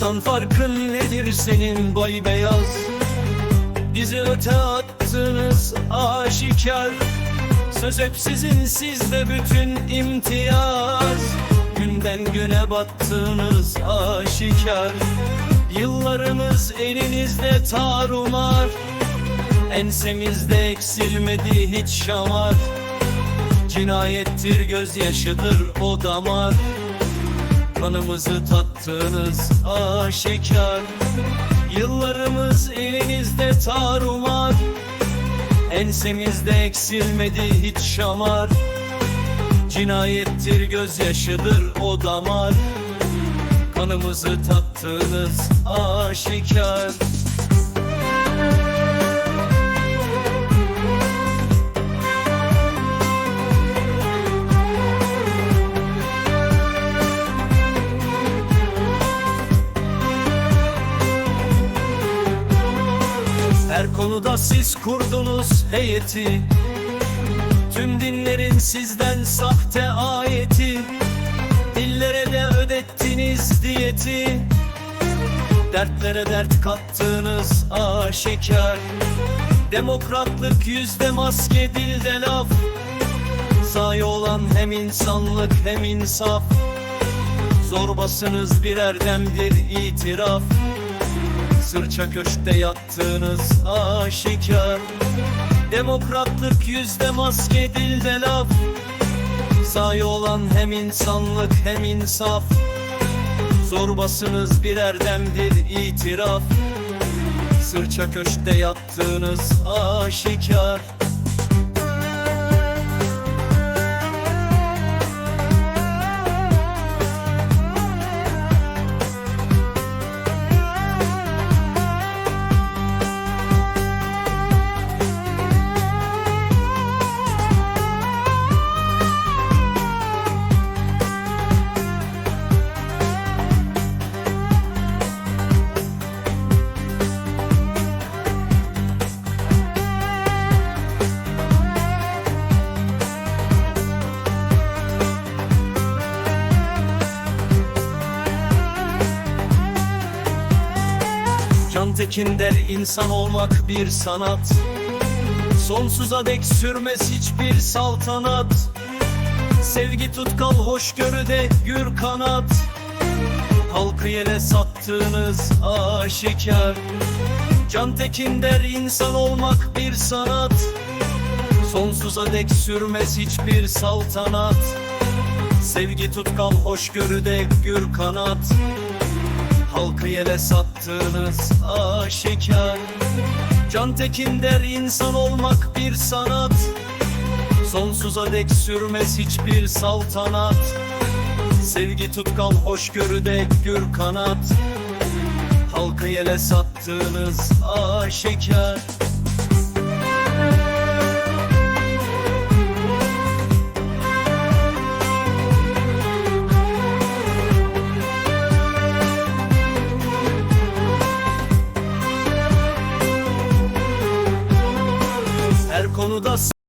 farkın nedir senin bay beyaz? Bizi öte attınız aşikar. Söz hep sizin sizde bütün imtiyaz. Günden güne battınız aşikar. Yıllarımız elinizde tarumar. Ensemizde eksilmedi hiç şamar. Cinayettir gözyaşıdır o damar Kanımızı tattınız aşikar. Yıllarımız elinizde tarumar Ensemizde eksilmedi hiç şamar. Cinayettir gözyaşıdır o damar. Kanımızı tattınız aşikar konuda siz kurdunuz heyeti. Tüm dinlerin sizden sahte ayeti. Dillere de ödettiniz diyeti. Dertlere dert kattınız aşikar. Demokratlık yüzde maske dilde laf. Sahi olan hem insanlık hem insaf. Zorbasınız birer demdir itiraf Sırça köşkte yattığınız aşikar. Demokratlık yüzde maske dilde laf. Sahi olan hem insanlık hem insaf. Zorbasınız birer demdir itiraf. Sırça köşkte yattığınız aşikar Can Tekin der insan olmak bir sanat. Sonsuza dek sürmez hiçbir saltanat. Sevgi tutkal hoşgörüde gür kanat. Halkı yere sattığınız aşikar. Can Tekin der insan olmak bir sanat. Sonsuza dek sürmez hiçbir saltanat. Sevgi tutkal hoşgörüde gür kanat Halkı yere sattığınız aşikar. Can Tekin der insan olmak bir sanat. Sonsuza dek sürmez hiçbir saltanat. Sevgi tutkal hoşgörüde gür kanat. Halkı yere sattığınız aşikar dono da